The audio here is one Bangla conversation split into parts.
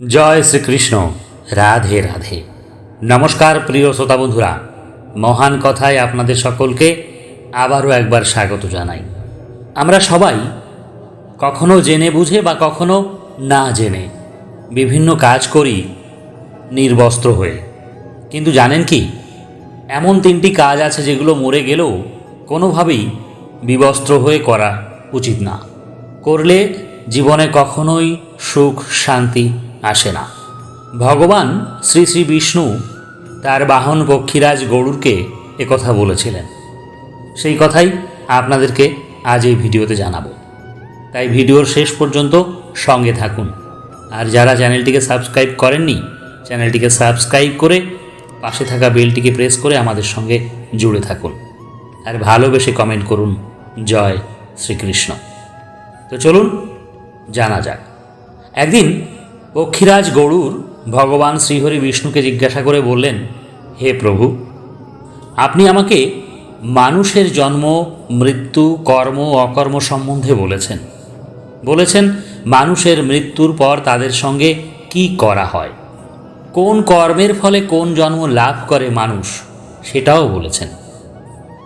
জয় শ্রীকৃষ্ণ। রাধে রাধে। নমস্কার প্রিয় শ্রোতা বন্ধুরা। মহান কথায় আপনাদের সকলকে আবারও একবার স্বাগত জানাই। আমরা সবাই কখনো জেনে বুঝে বা কখনো না জেনে বিভিন্ন কাজ করি নির্বস্ত্র হয়ে। কিন্তু জানেন কি, এমন তিনটি কাজ আছে যেগুলো মরে গেলেও কোনোভাবেই বিবস্ত্র হয়ে করা উচিত না। করলে জীবনে কখনোই সুখ, শান্তি আসে না। ভগবান শ্রী শ্রী বিষ্ণু তার বাহন পক্ষীরাজ গরুরকে একথা বলেছিলেন। সেই কথাই আপনাদেরকে আজ এই ভিডিওতে জানাব। তাই ভিডিওর শেষ পর্যন্ত সঙ্গে থাকুন। আর যারা চ্যানেলটিকে সাবস্ক্রাইব করেননি, চ্যানেলটিকে সাবস্ক্রাইব করে পাশে থাকা বেলটিকে প্রেস করে আমাদের সঙ্গে জুড়ে থাকুন। আর ভালোবেসে কমেন্ট করুন, জয় শ্রীকৃষ্ণ। তো চলুন, জানা যাক। একদিন পক্ষীরাজ গরুর ভগবান শ্রীহরি বিষ্ণুকে জিজ্ঞাসা করে বললেন, হে প্রভু, আপনি আমাকে মানুষের জন্ম, মৃত্যু, কর্ম, অকর্ম সম্বন্ধে বলেছেন। বলেছেন, মানুষের মৃত্যুর পর তাদের সঙ্গে কি করা হয়? কোন কর্মের ফলে কোন জন্ম লাভ করে মানুষ, সেটাও বলেছেন।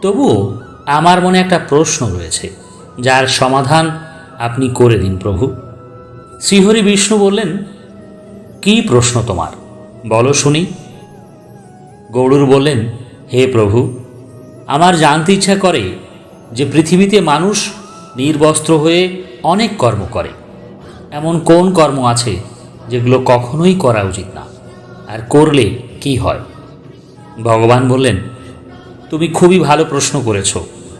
তবুও আমার মনে একটা প্রশ্ন রয়েছে, যার সমাধান আপনি করে দিন প্রভু। শ্রীহরি বিষ্ণু বললেন কি প্রশ্ন তোমার? বলো শুনি। গৌড়ুর বললেন, হে প্রভু, আমার জানতে ইচ্ছা করে যে পৃথিবীতে মানুষ নির্বস্ত্র হয়ে অনেক কর্ম করে। এমন কোন কর্ম আছে যেগুলো কখনোই করা উচিত না? আর করলে কি হয়? ভগবান বললেন, তুমি খুবই ভালো প্রশ্ন করেছ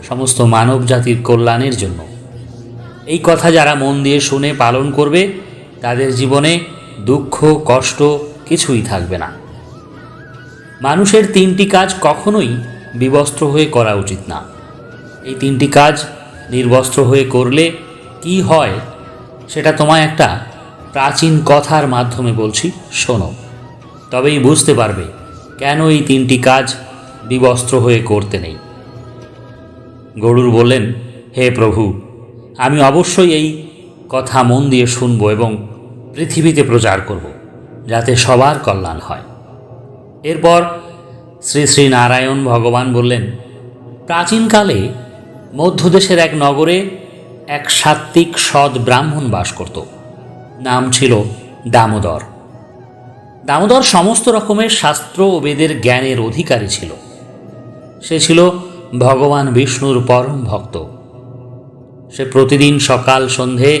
সমস্ত মানব জাতির কল্যাণের জন্য। এই কথা যারা মন দিয়ে শুনে পালন করবে, তাদের জীবনে দুঃখ, কষ্ট কিছুই থাকবে না। মানুষের তিনটি কাজ কখনোই বিবস্ত্র হয়ে করা উচিত না। এই তিনটি কাজ নির্বস্ত্র হয়ে করলে কি হয়, সেটা তোমায় একটা প্রাচীন কথার মাধ্যমে বলছি, শোনো। তবেই বুঝতে পারবে কেন এই তিনটি কাজ বিবস্ত্র হয়ে করতে নেই। গরুর বললেন, হে প্রভু, আমি অবশ্যই এই কথা মন দিয়ে শুনব এবং পৃথিবীতে প্রচার করব, যাতে সবার কল্যাণ হয়। এরপর শ্রী শ্রী নারায়ণ ভগবান বললেন, প্রাচীনকালে মধ্যদেশের এক নগরে এক সাত্ত্বিক সৎ ব্রাহ্মণ বাস করত, নাম ছিল দামোদর। দামোদর সমস্ত রকমের শাস্ত্র ও বেদের জ্ঞানের অধিকারী ছিল। সে ছিল ভগবান বিষ্ণুর পরম ভক্ত। সে প্রতিদিন সকাল সন্ধে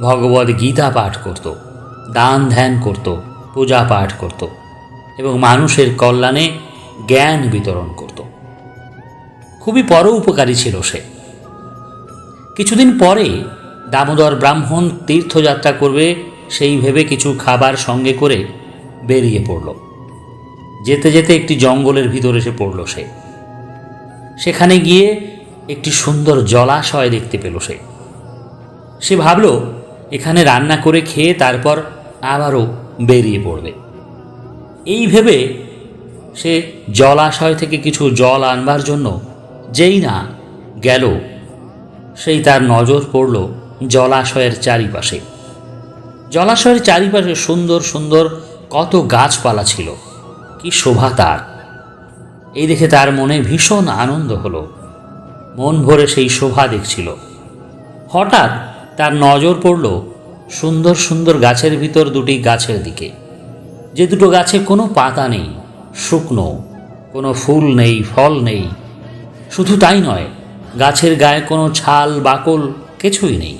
ভগবদ গীতা পাঠ করত, দান ধ্যান করত, পূজা পাঠ করত এবং মানুষের কল্যাণে জ্ঞান বিতরণ করত। খুবই পর উপকারী ছিল সে। কিছুদিন পরে দামোদর ব্রাহ্মণ তীর্থযাত্রা করবে সেই ভেবে কিছু খাবার সঙ্গে করে বেরিয়ে পড়ল। যেতে যেতে একটি জঙ্গলের ভিতর এসে পড়ল সে। সেখানে গিয়ে একটি সুন্দর জলাশয় দেখতে পেল সে। সে ভাবল এখানে রান্না করে খেয়ে তারপর আবারও বেরিয়ে পড়বে। এই ভেবে সে জলাশয় থেকে কিছু জল আনবার জন্য যেই না গেল, সেই তার নজর পড়ল জলাশয়ের চারিপাশে। জলাশয়ের চারিপাশে সুন্দর সুন্দর কত গাছপালা ছিল, কি শোভা তার। এই দেখে তার মনে ভীষণ আনন্দ হলো। মন ভরে সেই শোভা দেখছিল। হঠাৎ তার নজর পড়ল সুন্দর সুন্দর গাছের ভিতর দুটি গাছের দিকে। যে দুটো গাছে কোনো পাতা নেই, শুকনো, কোনো ফুল নেই, ফল নেই। শুধু তাই নয়, গাছের গায়ে কোনো ছাল, বাকল কিছুই নেই।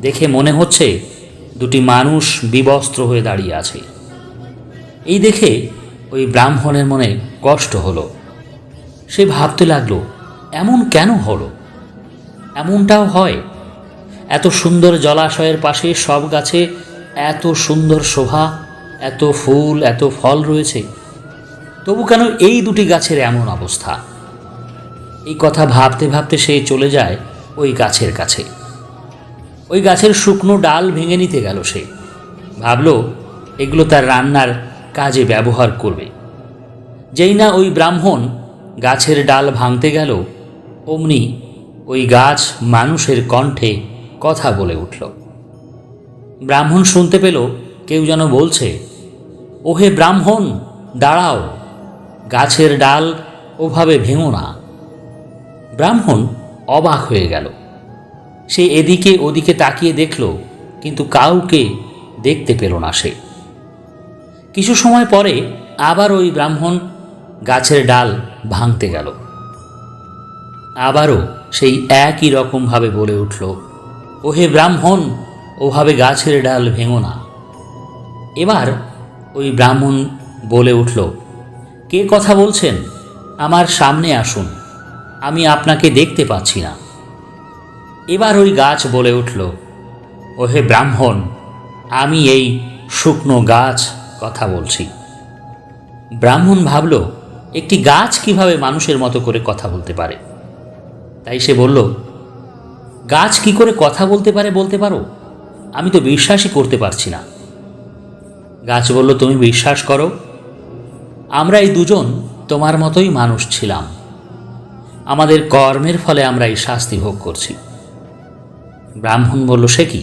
দেখে মনে হচ্ছে দুটি মানুষ বিবস্ত্র হয়ে দাঁড়িয়ে আছে। এই দেখে ওই ব্রাহ্মণের মনে কষ্ট হলো। সে ভাবতে লাগল, এমন কেন হলো? এমনটাও হয় এত সুন্দর জলাশয়ের পাশে সব গাছে এত সুন্দর শোভা, এত ফুল, এত ফল রয়েছে। তবু কেন এই দুটি গাছের এমন অবস্থা? এই কথা ভাবতে ভাবতে সে চলে যায় ওই গাছের কাছে। ওই গাছের শুকনো ডাল ভেঙে নিতে গেল সে। ভাবল, এগুলো তার রান্নার কাজে ব্যবহার করবে। যেই না ওই ব্রাহ্মণ গাছের ডাল ভাঙতে গেল, অমনি ওই গাছ মানুষের কণ্ঠে কথা বলে উঠল। ব্রাহ্মণ শুনতে পেল, কেউ যেন বলছে, ওহে ব্রাহ্মণ, দাঁড়াও, গাছের ডাল ওভাবে ভেঙো না। ব্রাহ্মণ অবাক হয়ে গেল। সে এদিকে ওদিকে তাকিয়ে দেখল, কিন্তু কাউকে দেখতে পেল না সে। কিছু সময় পরে আবার ওই ব্রাহ্মণ গাছের ডাল ভাঙতে গেল। আবারও সেই একই রকমভাবে বলে উঠল ওহে ব্রাহ্মণ, ওভাবে গাছের ডাল ভেঙো না। এবার ওই ব্রাহ্মণ বলে উঠল, কে কথা বলছেন? আমার সামনে আসুন, আমি আপনাকে দেখতে পাচ্ছি না। এবার ওই গাছ বলে উঠল, ওহে ব্রাহ্মণ, আমি এই শুকনো গাছ কথা বলছি। ব্রাহ্মণ ভাবল, একটি গাছ কীভাবে মানুষের মতো করে কথা বলতে পারে? তাই সে বলল গাছ কি করে কথা বলতে পারে বলতে পারো? আমি তো বিশ্বাসই করতে পারছি না। গাছ বলল, তুমি বিশ্বাস করো? আমরা এই দুজন তোমার মতোই মানুষ ছিলাম। আমাদের কর্মের ফলে আমরা এই শাস্তি ভোগ করছি। ব্রাহ্মণ বলল, সে কি?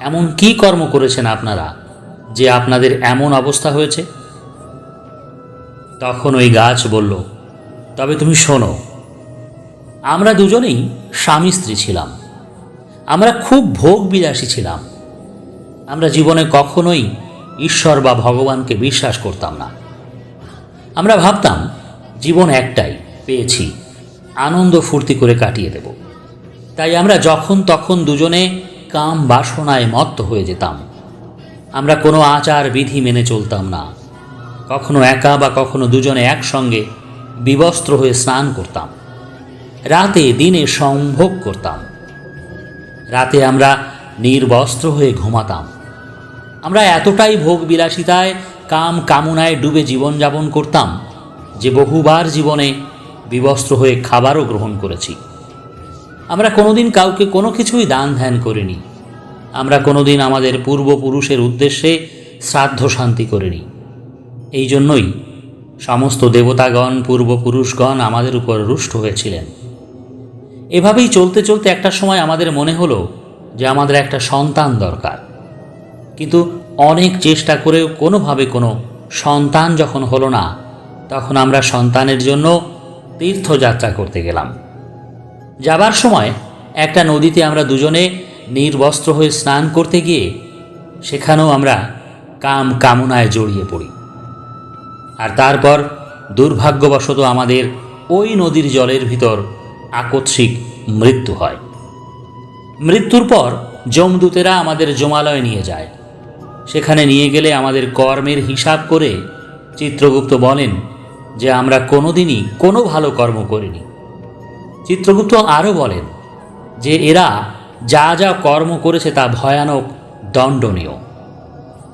এমন কি কর্ম করেছেন আপনারা যে আপনাদের এমন অবস্থা হয়েছে? তখন ওই গাছ বলল, তবে তুমি শোনো আমরা দুজনেই স্বামী স্ত্রী ছিলাম। আমরা খুব ভোগ বিলাসী ছিলাম। আমরা জীবনে কখনোই ঈশ্বর বা ভগবানকে বিশ্বাস করতাম না। আমরা ভাবতাম, জীবন একটাই, পেয়েছি, আনন্দ ফুর্তি করে কাটিয়ে দেব। তাই আমরা যখন তখন দুজনে কাম বাসনায় মত্ত হয়ে যেতাম। আমরা কোনো আচার বিধি মেনে চলতাম না। কখনো একা বা কখনো দুজনে একসঙ্গে বিবস্ত্র হয়ে স্নান করতাম। রাতে দিনে সম্ভোগ করতাম। রাতে আমরা নির্বস্ত্র হয়ে ঘুমাতাম। আমরা এতটাই ভোগ বিলাসিতায় কাম কামনায় ডুবে জীবনযাপন করতাম যে বহুবার জীবনে বিবস্ত্র হয়ে খাবারও গ্রহণ করেছি। আমরা কোনোদিন কাউকে কোনো কিছুই দান ধ্যান করিনি। আমরা কোনোদিন আমাদের পূর্বপুরুষের উদ্দেশ্যে শ্রাদ্ধ শান্তি করিনি। এই জন্যই সমস্ত দেবতাগণ, পূর্বপুরুষগণ আমাদের উপর রুষ্ট হয়েছিলেন। এভাবেই চলতে চলতে একটা সময় আমাদের মনে হলো যে আমাদের একটা সন্তান দরকার। কিন্তু অনেক চেষ্টা করেও কোনোভাবে কোনো সন্তান যখন হলো না, তখন আমরা সন্তানের জন্য তীর্থযাত্রা করতে গেলাম। যাবার সময় একটা নদীতে আমরা দুজনে নির্বস্ত্র হয়ে স্নান করতে গিয়ে সেখানেও আমরা কাম কামনায় জড়িয়ে পড়ি। আর তারপর দুর্ভাগ্যবশত আমাদের ওই নদীর জলের ভিতর আকস্মিক মৃত্যু হয়। মৃত্যুর পর যমদূতেরা আমাদের জমালয়ে নিয়ে যায়। সেখানে নিয়ে গেলে আমাদের কর্মের হিসাব করে চিত্রগুপ্ত বলেন যে আমরা কোনোদিনই কোনো ভালো কর্ম করিনি। চিত্রগুপ্ত আরও বলেন যে এরা যা যা কর্ম করেছে তা ভয়ানক, দণ্ডনীয়।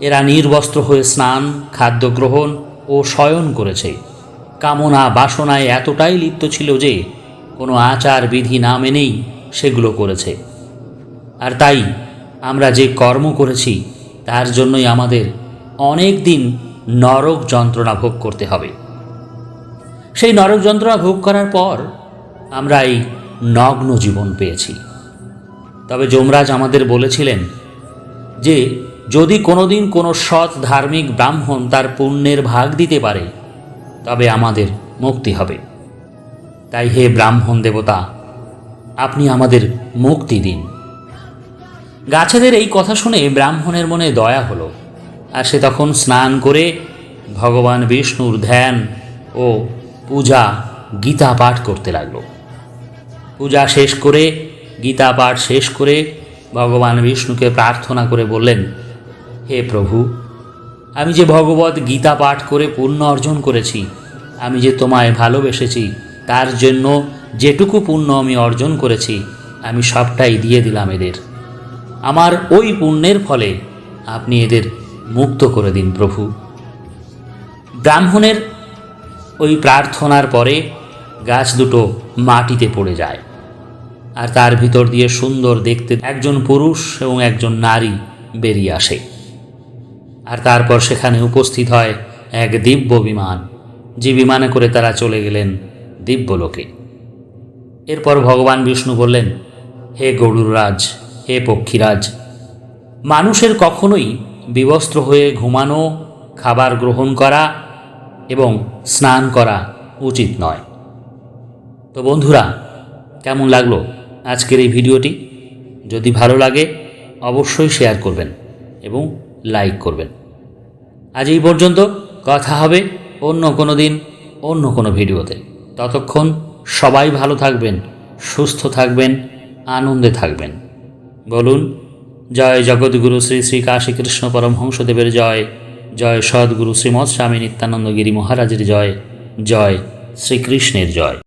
এরা নির্বস্ত্র হয়ে স্নান, খাদ্য গ্রহণ ও শয়ন করেছে। কামনা বাসনায় এতটাই লিপ্ত ছিল যে কোনো আচার বিধি না মেনেই সেগুলো করেছে। আর তাই আমরা যে কর্ম করেছি, তার জন্যই আমাদের অনেক দিন নরক যন্ত্রণা ভোগ করতে হবে। সেই নরক যন্ত্রণা ভোগ করার পর আমরা এই নগ্ন জীবন পেয়েছি। তবে যমরাজ আমাদের বলেছিলেন যে, যদি কোনোদিন কোনো সৎ ধার্মিক ব্রাহ্মণ তার পুণ্যের ভাগ দিতে পারে, তবে আমাদের মুক্তি হবে। তাই হে ব্রাহ্মণ দেবতা, আপনি আমাদের মুক্তি দিন। গাছেদের এই কথা শুনে ব্রাহ্মণের মনে দয়া হলো, আর সে তখন স্নান করে ভগবান বিষ্ণুর ধ্যান ও পূজা গীতা পাঠ করতে লাগল। পূজা শেষ করে, গীতা পাঠ শেষ করে ভগবান বিষ্ণুকে প্রার্থনা করে বললেন, হে প্রভু, আমি যে ভগবত গীতা পাঠ করে পুণ্য অর্জন করেছি, আমি যে তোমায় ভালোবেসেছি তার জন্য যেটুকু পুণ্য আমি অর্জন করেছি, আমি সবটাই দিয়ে দিলাম এদের। আমার ওই পুণ্যের ফলে আপনি এদের মুক্ত করে দিন প্রভু। ব্রাহ্মণের ওই প্রার্থনার পরে গাছ দুটো মাটিতে পড়ে যায় আর তার ভিতর দিয়ে সুন্দর দেখতে একজন পুরুষ এবং একজন নারী বেরিয়ে আসে। আর তারপর সেখানে উপস্থিত হয় এক দিব্য বিমান। যে বিমানে করে তারা চলে গেলেন দিব্যলোকে। এরপর ভগবান বিষ্ণু বললেন, হে গরুরাজ হে পক্ষীরাজ, মানুষের কখনোই বিবস্ত্র হয়ে ঘুমানো, খাবার গ্রহণ করা এবং স্নান করা উচিত নয়। তো বন্ধুরা, কেমন লাগল আজকের এই ভিডিওটি? যদি ভালো লাগে, অবশ্যই শেয়ার করবেন এবং লাইক করবেন। আজ এই পর্যন্ত, কথা হবে অন্য কোনো দিন, অন্য কোনো ভিডিওতে। ততক্ষণ সবাই ভালো থাকবেন, সুস্থ থাকবেন, আনন্দে থাকবেন। বলুন, জয় জগৎগুরু শ্রী শ্রী কাশীকৃষ্ণ পরমহংসদেবের জয় জয় সদ্গুরু শ্রীমৎ স্বামী নিত্যানন্দ গিরি মহারাজের জয় জয় শ্রীকৃষ্ণের জয়।